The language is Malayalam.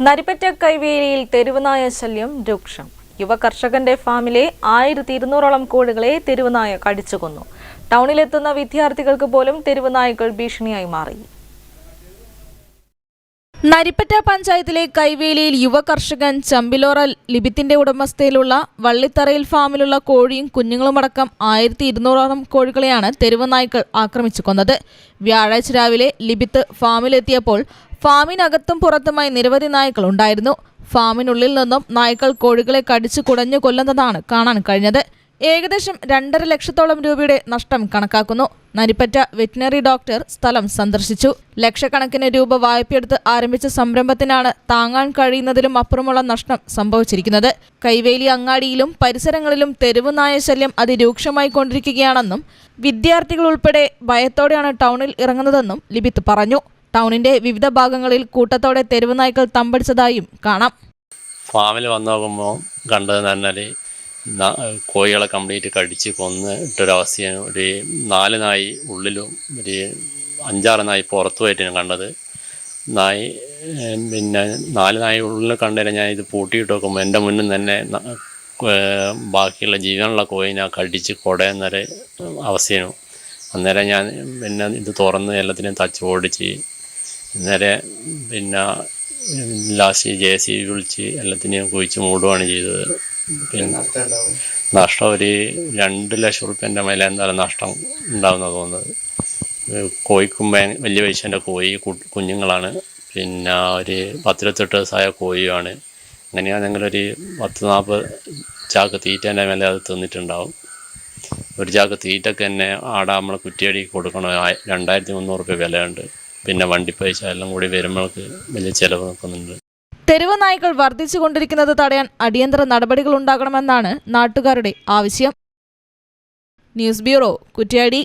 നരിപ്പറ്റ കൈവേലിയിൽ തെരുവുനായ ശല്യം രൂക്ഷം. യുവ കർഷകന്റെ ഫാമിലെ ആയിരത്തി ഇരുന്നൂറോളം കോഴികളെ തെരുവുനായ കടിച്ചുകൊന്നു. ടൗണിലെത്തുന്ന വിദ്യാർത്ഥികൾക്ക് പോലും തെരുവുനായ്ക്കൾ ഭീഷണിയായി മാറി. നരിപ്പറ്റ പഞ്ചായത്തിലെ കൈവേലിയിൽ യുവ കർഷകൻ ചമ്പിലോറ ലിബിത്തിന്റെ ഉടമസ്ഥയിലുള്ള വള്ളിത്തറയിൽ ഫാമിലുള്ള കോഴിയും കുഞ്ഞുങ്ങളുമടക്കം ആയിരത്തി ഇരുന്നൂറോളം കോഴികളെയാണ് തെരുവ് നായ്ക്കൾ ആക്രമിച്ചു കൊന്നത്. വ്യാഴാഴ്ച രാവിലെ ലിബിത്ത് ഫാമിലെത്തിയപ്പോൾ ഫാമിനകത്തും പുറത്തുമായി നിരവധി നായ്ക്കൾ ഉണ്ടായിരുന്നു. ഫാമിനുള്ളിൽ നിന്നും നായ്ക്കൾ കോഴികളെ കടിച്ചു കുടഞ്ഞു കൊല്ലുന്നതാണ് കാണാൻ കഴിഞ്ഞത്. ഏകദേശം രണ്ടര ലക്ഷത്തോളം രൂപയുടെ നഷ്ടം കണക്കാക്കുന്നു. നരിപ്പറ്റ വെറ്റിനറി ഡോക്ടർ സ്ഥലം സന്ദർശിച്ചു. ലക്ഷക്കണക്കിന് രൂപ വായ്പയെടുത്ത് ആരംഭിച്ച സംരംഭത്തിനാണ് താങ്ങാൻ കഴിയുന്നതിലും അപ്പുറമുള്ള നഷ്ടം സംഭവിച്ചിരിക്കുന്നത്. കൈവേലി അങ്ങാടിയിലും പരിസരങ്ങളിലും തെരുവ് ശല്യം അതിരൂക്ഷമായി കൊണ്ടിരിക്കുകയാണെന്നും വിദ്യാർത്ഥികൾ ഉൾപ്പെടെ ഭയത്തോടെയാണ് ടൗണിൽ ഇറങ്ങുന്നതെന്നും ലിബിത്ത് പറഞ്ഞു. ടൗണിന്റെ വിവിധ ഭാഗങ്ങളിൽ കൂട്ടത്തോടെ തെരുവ് നായ്ക്കൾ തമ്പടിച്ചതായും കാണാം. ഫാമിൽ വന്നു നോക്കുമ്പോൾ കണ്ടത് പറഞ്ഞാൽ കോഴികളെ കംപ്ലീറ്റ് കടിച്ച് കൊന്ന് ഇട്ടൊരവസ്ഥയാണ് ഒരു നാല് നായി ഉള്ളിലും ഒരു അഞ്ചാറ് നായി പുറത്തു പോയിട്ടാണ് കണ്ടത്. നായി പിന്നെ നാല് നായി ഉള്ളിൽ കണ്ടതിന് ഞാൻ ഇത് പൂട്ടിയിട്ട് നോക്കുമ്പോൾ എന്റെ മുന്നിൽ തന്നെ ബാക്കിയുള്ള ജീവനുള്ള കോഴിനെ കടിച്ച് കൊടയെന്നൊരു അവസ്ഥയാണ്. അന്നേരം ഞാൻ പിന്നെ ഇത് തുറന്ന് എല്ലാത്തിനെയും തച്ച് ഓടിച്ച് അന്നേരം പിന്നെ ലാസ്റ്റ് ജെ സി വിളിച്ച് എല്ലാത്തിനെയും കുഴിച്ച് മൂടുകയാണ് ചെയ്തത്. പിന്നെ നഷ്ടം ഒരു രണ്ട് ലക്ഷം റുപ്യന്റെ മേലെ എന്തായാലും നഷ്ടം ഉണ്ടാവുന്ന തോന്നുന്നത്. കോഴിക്കും വലിയ പൈസേന്റെ കോഴി കുഞ്ഞുങ്ങളാണ്. പിന്നെ ഒരു പത്തിരുപത്തെട്ട് ദിവസമായ കോഴിയുമാണ്. അങ്ങനെയാണ് ഞങ്ങളൊരു പത്ത് നാൽപ്പത് ചാക്ക് തീറ്റേന്റെ മേലെ അത് തിന്നിട്ടുണ്ടാവും. ഒരു ചാക്ക് തീറ്റൊക്കെ തന്നെ ആടെ നമ്മൾ കുറ്റിയടി കൊടുക്കണം രണ്ടായിരത്തി മുന്നൂറ് രൂപ വിലയുണ്ട്. പിന്നെ വണ്ടി പൈസ എല്ലാം കൂടി വരുമ്പോഴേക്ക് വലിയ ചിലവ് നോക്കുന്നുണ്ട്. തെരുവ് നായ്ക്കൾ വർദ്ധിച്ചുകൊണ്ടിരിക്കുന്നത് തടയാൻ അടിയന്തര നടപടികൾ ഉണ്ടാകണമെന്നാണ് നാട്ടുകാരുടെ ആവശ്യം. News bureau Kuttiadi.